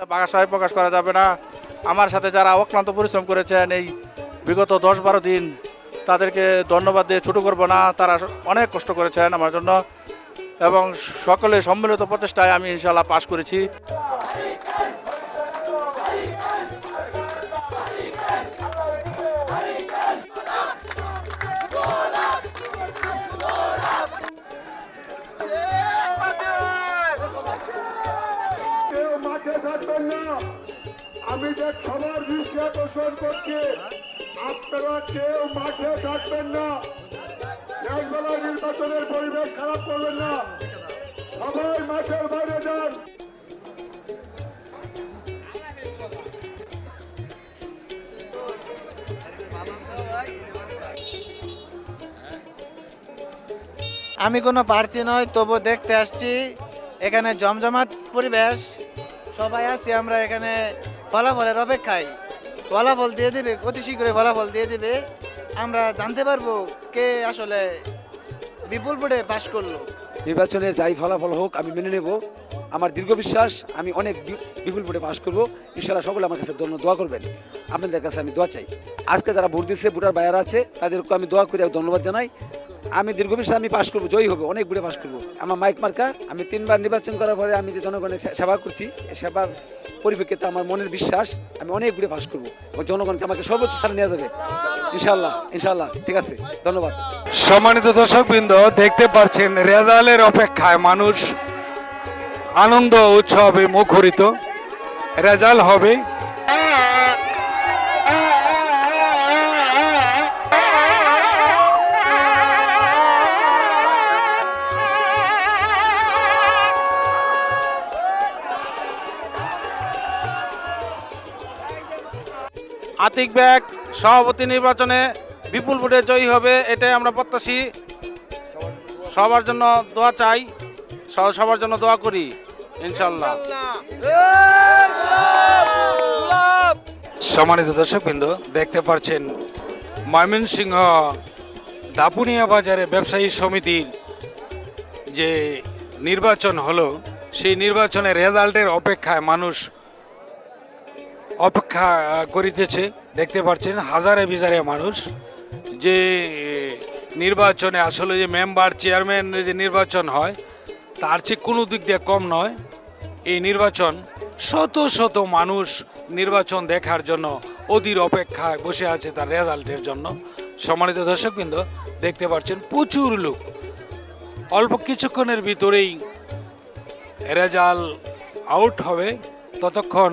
বাসায় প্রকাশ করা যাবে না। আমার সাথে যারা অক্লান্ত পরিশ্রম করেছেন এই বিগত দশ বারো দিন, তাদেরকে ধন্যবাদ দিয়ে ছোটো করব না। তারা অনেক কষ্ট করেছেন আমার জন্য এবং সকলে সম্মিলিত প্রচেষ্টায় আমি ইনশাল্লাহ পাশ করেছি। আমি যে সবার দৃষ্টি আকর্ষণ করছি, আপনারা কেউ মাঠে থাকবেন না। একবেলা নির্বাচনের পরিবেশ খারাপ করবেন না। সবাই মাঠের বাইরে যান। আমি কোনো প্রার্থী নয় তবু দেখতে আসছি। এখানে জমজমাট পরিবেশ। সবাই আছি, আমরা এখানে ফলাফলের অপেক্ষায়। ফলাফল দিয়ে দেবে, অতি শীঘ্রই ফলাফল দিয়ে দেবে। আমরা জানতে পারব কে আসলে বিপুল ভোটে পাশ করল। নির্বাচনের যাই ফলাফল হোক, আমি মেনে নেব। আমার দীর্ঘ বিশ্বাস, আমি অনেক বিপুল ভোটে পাশ করব। ইনশাল্লাহ সকলে আমার কাছে দোয়া করবেন। আপনাদের কাছে আমি দোয়া চাই। আজকে যারা ভোট দিচ্ছে, ভোটার বাইরে আছে তাদেরকে আমি দোয়া করে ধন্যবাদ জানাই। আমি দীর্ঘ বিশ্বাস আমি পাশ করব, জয়ী হবে, অনেক ভোটে পাশ করব। আমার মাইক মার্কা আমি তিনবার নির্বাচন করার পরে আমি যে জনগণের সেবা করছি সেবার পরিপ্রেক্ষিতে আমার মনের বিশ্বাস, আমি অনেক ভোটে পাশ করব। জনগণকে আমাকে সর্বোচ্চ স্থানে নেওয়া যাবে। ইনশাল্লাহ ইনশাল্লাহ ঠিক আছে, ধন্যবাদ। সম্মানিত দর্শকবৃন্দ, দেখতে পাচ্ছেন রেজাল্টের অপেক্ষায় মানুষ আনন্দ, উৎসবে মুখরিত। রেজাল হবে আতিক ব্যাগ, সভাপতি নির্বাচনে বিপুল ভোটে জয়ী হবে, এটাই আমরা প্রত্যাশী। সবার জন্য দোয়া চাই সবার জন্য দোয়া করি, ইনশাল্লাহ। সম্মানিত দর্শকবৃন্দ, দেখতে পাচ্ছেন ময়মনসিংহ দাপুনিয়া বাজারে ব্যবসায়ী সমিতির যে নির্বাচন হলো, সেই নির্বাচনের রেজাল্টের অপেক্ষায় মানুষ অপেক্ষা করিতেছে। দেখতে পাচ্ছেন, হাজারে বিজারে মানুষ যে নির্বাচনে আসলে যে মেম্বার চেয়ারম্যান যে নির্বাচন হয়, তার চেয়ে কোনো দিক দিয়ে কম নয়। এই নির্বাচন শত শত মানুষ নির্বাচন দেখার জন্য অধীর অপেক্ষায় বসে আছে তার রেজাল্টের জন্য। সম্মানিত দর্শকবৃন্দ, দেখতে পাচ্ছেন, প্রচুর লোক। অল্প কিছুক্ষণের ভিতরেই রেজাল্ট আউট হবে। ততক্ষণ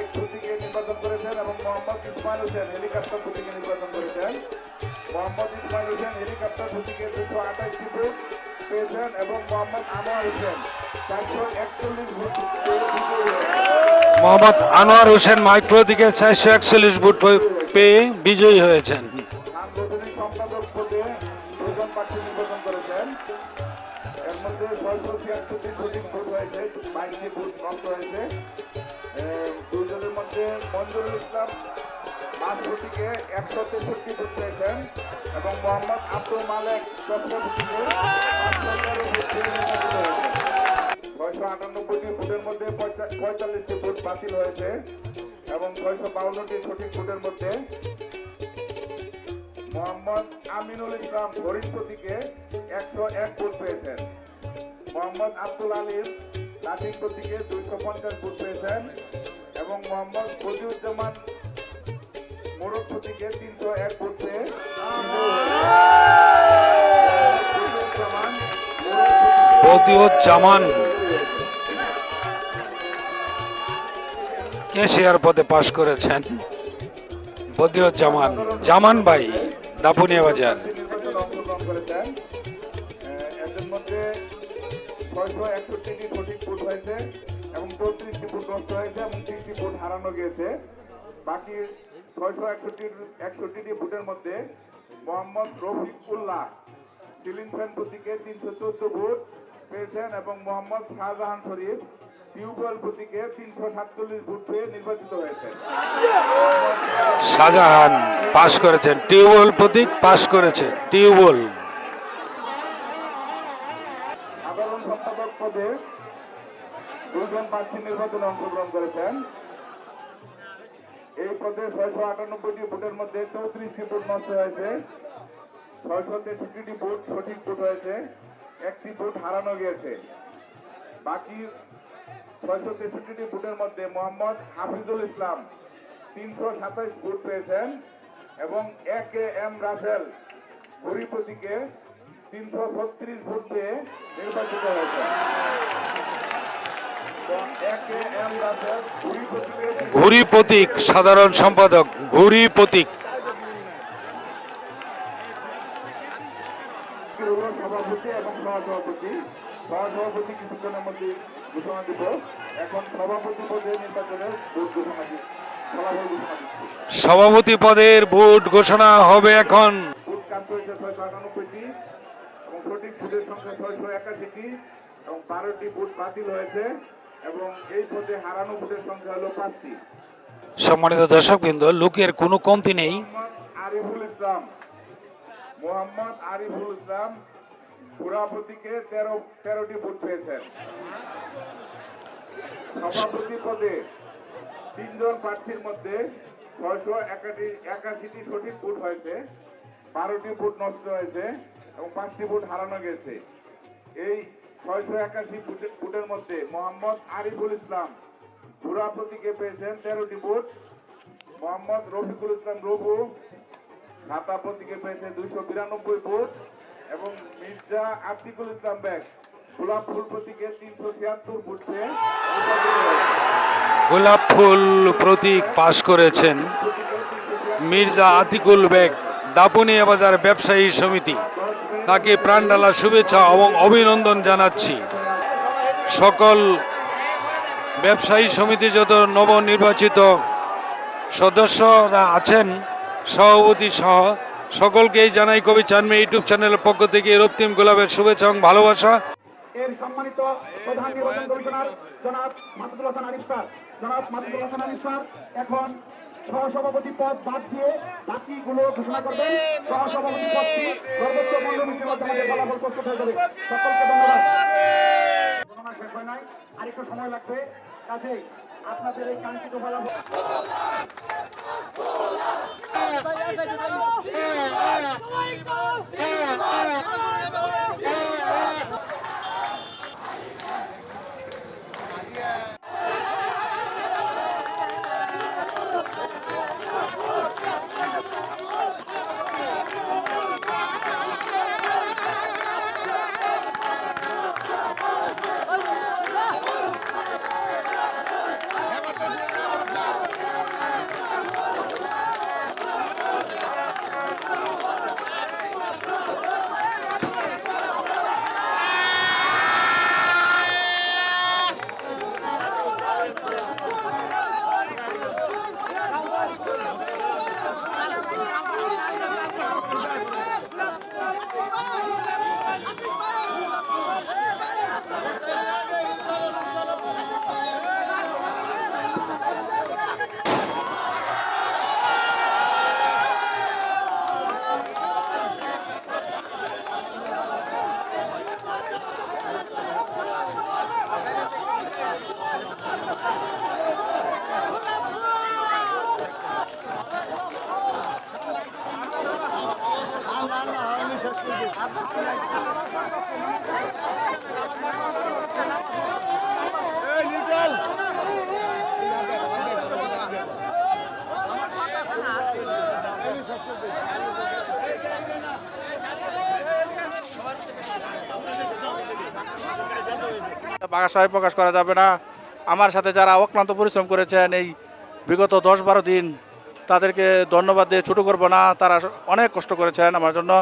মাইক প্রতীকে নির্বাচন করেছেন এবং মোহাম্মদ ইসমাইল হোসেন হেলিকপ্টার নির্বাচন করেছেন। মোহাম্মদ ইসমাইল হোসেন হেলিকপ্টার প্রতীকে দুশো আঠাশটি ভোট পেয়েছেন এবং মোহাম্মদ আনোয়ার হোসেন চারশো একচল্লিশ ভোট। মোহাম্মদ আনোয়ার হোসেন মাইক্রো দিকে চারশো একচল্লিশ ভোট পেয়ে বিজয়ী হয়েছেন। সাংগঠনিক সম্পাদক পদে দুজন প্রার্থী নির্বাচন করেছেন। এর মধ্যে ছয়শো ছিয়াত্তরটি সঠিক ভোট হয়েছে বাইশটি ভোট নষ্ট হয়েছে। ইসলাম পাঁচ একশো তেষট্টি ভোট পেয়েছেন এবং মোহাম্মদ আব্দুল মালেক চক্র প্রতীকে পাঁচশো তেরো ভোট পেয়ে নির্বাচিত হয়েছে ছয়শো আটানব্বইটি ভোটের মধ্যে পঁয়তাল্লিশটি ভোট বাতিল হয়েছে এবং ছয়শো বাউন্নটি সঠিক ভোটের মধ্যে মোহাম্মদ আমিনুল ইসলাম হরিণ প্রতীকে একশো এক ভোট পেয়েছেন। মোহাম্মদ আব্দুল আলিম লাঠিক প্রতীকে দুইশো পঞ্চাশ ভোট পেয়েছেন। এবং মোহাম্মদ বদিউজ্জামান মোরক প্রতীকে তিনশো এক ভোট পেয়ে বদিউজ্জামান কেশিয়ার পদে পাশ করেছেন? বদিউজ্জামান জামান ভাই দাপুনিয়া বাজার। ছয়শো সঠিক ভোট হয়েছে। এবং চৌত্রিশটি ভোট নষ্ট হয়েছে এবং তিনটি ভোট হারানো গিয়েছে। বাকি ছয়শো একষট্টি, একষট্টিটি ভোটের মধ্যে মোহাম্মদ রফিকুল্লাহ, সিলিং ফ্যান প্রতীকে তিনশো চোদ্দ ভোট পেয়েছেন এবং মোহাম্মদ শাহজাহান শরীফ টিউবওয়েল প্রতীকে তিনশো সাতচল্লিশ ভোট পেয়ে নির্বাচিত হয়েছেন। শাহজাহান পাশ করেছেন। টিউবওয়েল প্রতীক পাশ করেছে। টিউবওয়েল সাধারণ সম্পাদক পদে দুজন প্রার্থী নির্বাচনে অংশগ্রহণ করেছেন। এই পদে ছয়শো আটানব্বইটি ভোটের মধ্যে চৌত্রিশটি ভোট নষ্ট হয়েছে। ছয়শো তেষট্টিটি ভোট সঠিক ভোট হয়েছে। একটি ভোট হারানো গিয়েছে। বাকি ছয়শো তেষট্টিটি ভোটের মধ্যে মোহাম্মদ হাফিজুল ইসলাম তিনশো সাতাইশ ভোট পেয়েছেন এবং এ কে এম রাসেল ঘড়ি প্রতীকে তিনশো ছত্রিশ ভোট পেয়ে নির্বাচিত হয়েছে ঘুরি প্রতীক সাধারণ সম্পাদক ঘুরি প্রতীক। সভাপতি এবং সহসভাপতি। সহসভাপতি কিছুক্ষণের মধ্যে ঘোষণা দিব। এখন সভাপতি পদে নির্বাচনের ভোট ঘোষণা সভাপতি পদের ভোট ঘোষণা হবে এখন। ভোট কাজ হয়েছে ছয়শো আটানব্বইটি এবং সঠিক ভোটের সংখ্যা ছয়শো একাশিটি এবং বারোটি ভোট বাতিল হয়েছে। এবং এই পদে হারানো ভোটের সংখ্যা হলো পাঁচটি। সম্মানিত দর্শকবৃন্দ লোকের কোনো কমতি নেই। আরিফুল ইসলাম। মোহাম্মদ আরিফুল ইসলাম তেরোটি ভোট পেয়েছেন। সভাপতি পদে তিনজন প্রার্থীর মধ্যে ছয়শো একাশি একাশিটি সঠিক ভোট হয়েছে বারোটি ভোট নষ্ট হয়েছে এবং পাঁচটি ভোট হারানো গেছে। এই ছয়শো একাশি ভোটে- ভোটের মধ্যে মোহাম্মদ আরিফুল ইসলাম পুরা প্রতীকে পেয়েছেন তেরোটি ভোট মোহাম্মদ রফিকুল ইসলাম রবু ঢাকা প্রতীকে পেয়েছে দুইশো বিরানব্বই ভোট এবং মির্জা আতিকুল ইসলাম ব্যাগ গোলাপ ফুল প্রতীকে তিনশো ছিয়াত্তর ভোট গোলাপ ফুল প্রতীক পাশ করেছেন মির্জা আতিকুল বেগ দাপুনিয়া বাজার ব্যবসায়ী সমিতি। তাকে প্রাণডালা শুভেচ্ছা এবং অভিনন্দন জানাচ্ছি। সকল ব্যবসায়ী সমিতি যত নবনির্বাচিত সদস্যরা আছেন, সভাপতি সহ সকলকেই জানাই কবি চানমে ইউটিউব চ্যানেলের পক্ষ থেকে রক্তিম গোলাপের শুভেচ্ছা এবং ভালোবাসা। এখন সহসভাপতি পদ বাদ দিয়ে বাকিগুলো ঘোষণা করবেন। সহসভাপতি পদটি সর্বোচ্চ মূল্য মিটির মাধ্যমে ফলাফল প্রস্তুত হয়ে যাবে সকলকে ধন্যবাদ। ঘোষণা শেষ হয় নাই। আরেকটু সময় লাগবে। কাজেই আপনাদের এই কাঙ্ক্ষিত ফলাফল বাসায় প্রকাশ করা যাবে না। আমার সাথে যারা অক্লান্ত পরিশ্রম করেছেন এই বিগত দশ বারো দিন, তাদেরকে ধন্যবাদ দিয়ে ছোটো করব না। তারা অনেক কষ্ট করেছেন আমার জন্য।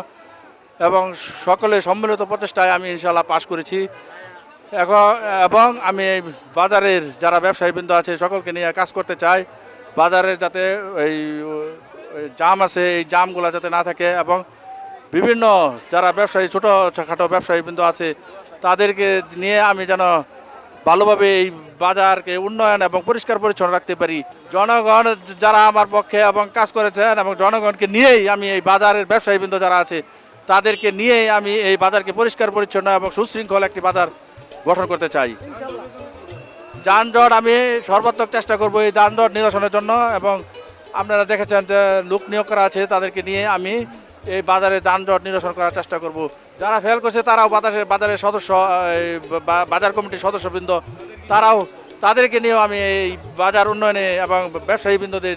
এবং সকলে সম্মিলিত প্রচেষ্টায় আমি ইনশাল্লাহ পাশ করেছি। এখন, এবং আমি বাজারের যারা ব্যবসায়ীবৃন্দ আছে, সকলকে নিয়ে কাজ করতে চাই। বাজারে যাতে এই জাম আছে, এই জামগুলো যাতে না থাকে এবং বিভিন্ন যারা ব্যবসায়ী, ছোটোখাটো ব্যবসায়ী বিন্দু আছে, তাদেরকে নিয়ে আমি যেন ভালোভাবে এই বাজারকে উন্নয়ন এবং পরিষ্কার পরিচ্ছন্ন রাখতে পারি। জনগণ যারা আমার পক্ষে এবং কাজ করেছেন এবং জনগণকে নিয়েই আমি এই বাজারের ব্যবসায়ী বিন্দু যারা আছে তাদেরকে নিয়েই আমি এই বাজারকে পরিষ্কার, পরিচ্ছন্ন এবং সুশৃঙ্খল একটি বাজার গঠন করতে চাই। যানজট, আমি সর্বাত্মক চেষ্টা করব এই যানজট নিরসনের জন্য এবং আপনারা দেখেছেন যে লোক নিয়োগ করা আছে, তাদেরকে নিয়ে আমি এই বাজারে যানজট নিরসন করার চেষ্টা করব। যারা ফেল করছে, তারাও বাতাসে বাজারের সদস্য বাজার কমিটির সদস্যবৃন্দ, তারাও তাদেরকে নিয়েও আমি এই বাজার উন্নয়নে এবং ব্যবসায়ী বৃন্দদের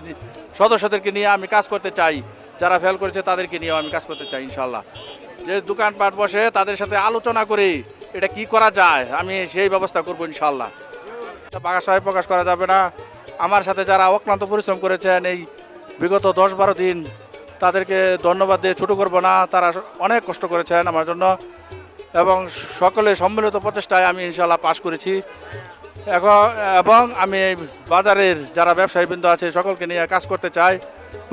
সদস্যদেরকে নিয়ে আমি কাজ করতে চাই। যারা ফেল করেছে তাদেরকে নিয়েও আমি কাজ করতে চাই ইনশাল্লাহ যে দোকানপাট বসে তাদের সাথে আলোচনা করে, এটা কি করা যায়, আমি সেই ব্যবস্থা করব ইনশাল্লাহ বাগাসায় প্রকাশ করা যাবে না। আমার সাথে যারা অক্লান্ত পরিশ্রম করেছেন এই বিগত দশ বারো দিন, তাদেরকে ধন্যবাদ দিয়ে ছোটো করব না, তারা অনেক কষ্ট করেছেন আমার জন্য। এবং সকলে সম্মিলিত প্রচেষ্টায় আমি ইনশাল্লাহ পাশ করেছি। এবং আমি বাজারের যারা ব্যবসায়ীবৃন্দ আছে, সকলকে নিয়ে কাজ করতে চাই।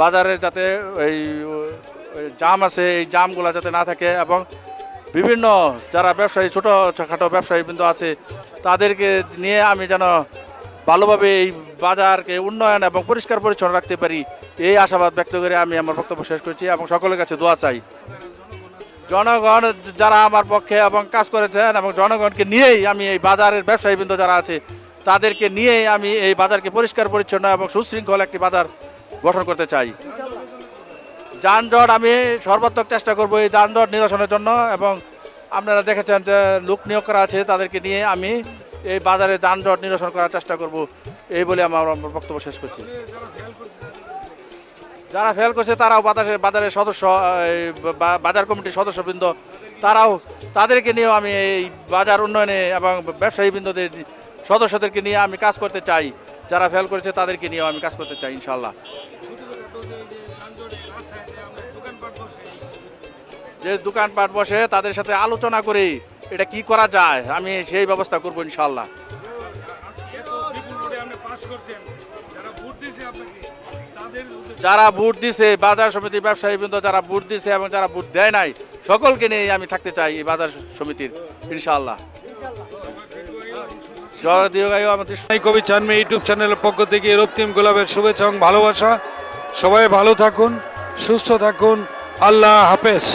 বাজারের যাতে এই জাম আছে, এই জামগুলো যাতে না থাকে এবং বিভিন্ন যারা ব্যবসায়ী ছোটো খাটো ব্যবসায়ীবৃন্দ আছে, তাদেরকে নিয়ে আমি যেন ভালোভাবে এই বাজারকে উন্নয়ন এবং পরিষ্কার পরিচ্ছন্ন রাখতে পারি, এই আশাবাদ ব্যক্ত করে আমি আমার বক্তব্য শেষ করছি এবং সকলের কাছে দোয়া চাই। জনগণ যারা আমার পক্ষে এবং কাজ করেছেন এবং জনগণকে নিয়েই আমি এই বাজারের ব্যবসায়ীবৃন্দ যারা আছে, তাদেরকে নিয়েই আমি এই বাজারকে পরিষ্কার, পরিচ্ছন্ন এবং সুশৃঙ্খল একটি বাজার গঠন করতে চাই। যানজট আমি সর্বাত্মক চেষ্টা করব এই যানজট নিরসনের জন্য এবং আপনারা দেখেছেন যে লোক নিয়োগ করা আছে, তাদেরকে নিয়ে আমি এই বাজারে যানজট নিরসন করার চেষ্টা করব। এই বলে আমার বক্তব্য শেষ করছি। যারা ফেল করছে, তারাও বাতাসে বাজারের সদস্য বাজার কমিটির সদস্যবৃন্দ, তারাও তাদেরকে নিয়েও আমি এই বাজার উন্নয়নে এবং ব্যবসায়ী বৃন্দদের সদস্যদেরকে নিয়ে আমি কাজ করতে চাই। যারা ফেল করেছে, তাদেরকে নিয়েও আমি কাজ করতে চাই ইনশাল্লাহ যে দোকানপাট বসে, তাদের সাথে আলোচনা করে এটা কি করা যায়, আমি সেই ব্যবস্থা করব ইনশাল্লাহ যারা ভোট দিছে বাজার সমিতির ব্যবসায়ী বৃন্দ যারা ভোট দিছে এবং যারা ভোট দেয় নাই সকলকে নিয়ে আমি থাকতে চাই এই বাজার সমিতির ইনশাল্লাহ সহযোগী কবি চানমি ইউটিউব চ্যানেলের পক্ষ থেকে রক্তিম গোলাপের শুভেচ্ছা এবং ভালোবাসা। সবাই ভালো থাকুন সুস্থ থাকুন। আল্লাহ হাফেজ।